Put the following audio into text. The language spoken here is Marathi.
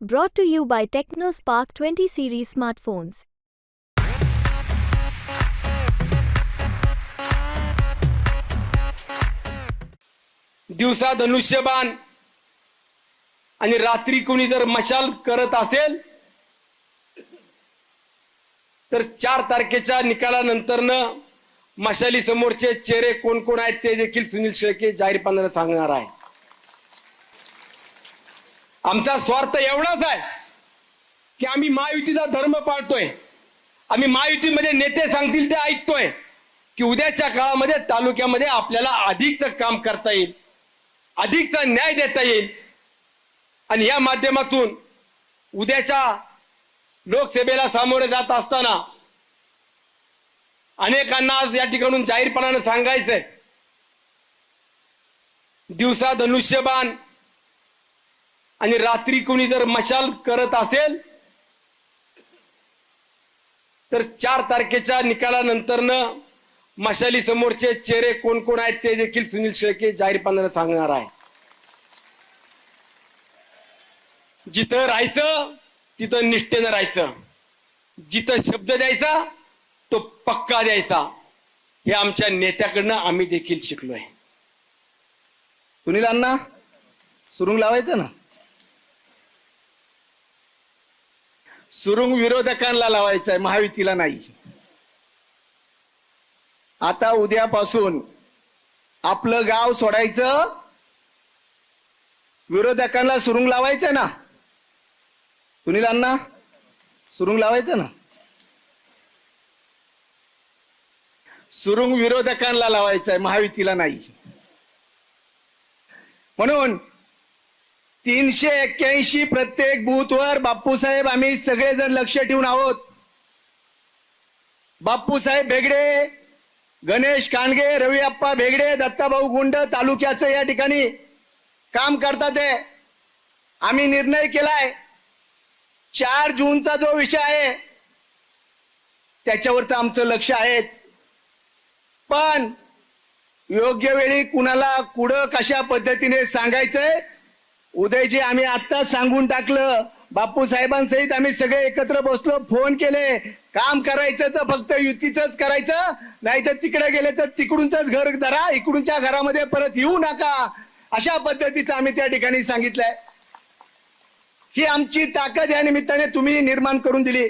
Brought to you by TechnoSpark 20 series smartphones. दिवसा धनुष्यबाण आणि रात्री कोणी जर मशाल करत असेल तर चार तारखेच्या निकालानंतरनं मशाली समोरचे चेहरे कोण कोण आहेत ते देखील सुनील शेळके जाहीरपणानं सांगणार आहे आमचा स्वार्थ एवढाच आहे की आम्ही महायुतीचा धर्म पाळतोय. आम्ही महायुतीमध्ये नेते सांगतील ते ऐकतोय की उद्याच्या काळामध्ये तालुक्यामध्ये आपल्याला अधिकचं काम करता येईल अधिकचा न्याय देता येईल. आणि या माध्यमातून उद्याच्या लोकसभेला सामोरे जात असताना अनेकांना आज या ठिकाणून जाहीरपणानं सांगायचंय. दिवसा धनुष्यबाण आणि रात्री कोणी जर मशाल करत असेल तर चार तारखेच्या निकालानंतरनं मशाली समोरचे चेहरे कोण कोण आहेत ते देखील सुनील शेळके जाहीरपणानं सांगणार आहे जिथं राहायचं तिथं निष्ठेनं राहायचं. जिथं शब्द द्यायचा तो पक्का द्यायचा. हे आमच्या नेत्याकडनं आम्ही देखील शिकलोय. सुनील अण्णा सुरुंग लावायचं ना? सुरुंग विरोधकांना लावायचा आहे महायुतीला नाही. आता उद्यापासून आपलं गाव सोडायचं विरोधकांना सुरुंग लावायचं ना. सुनीलांना सुरुंग लावायचं ना. सुरुंग विरोधकांना लावायचा आहे महायुतीला नाही. म्हणून तीनशे एक्क्याऐंशी प्रत्येक बूथवर बापूसाहेब आम्ही सगळेजण लक्ष ठेवून आहोत. बापूसाहेब भेगडे गणेश कांडगे रवी अप्पा भेगडे दत्ताभाऊ गुंड तालुक्याचं या ठिकाणी काम करतात आहे आम्ही निर्णय केलाय. चार जूनचा जो विषय आहे त्याच्यावर तर आमचं लक्ष आहेच. पण योग्य वेळी कुणाला कुठं कशा पद्धतीने सांगायचंय उदयजी आम्ही आत्ताच सांगून टाकलं. बापू साहेबांसहित आम्ही सगळे एकत्र बसलो फोन केले. काम करायचं तर फक्त युतीच करायचं नाही तर तिकडे गेले तर तिकडूनच घर धरा इकडूनच्या घरामध्ये परत येऊ नका. अशा पद्धतीचं आम्ही त्या ठिकाणी सांगितलंय. ही आमची ताकद या निमित्ताने तुम्ही निर्माण करून दिली.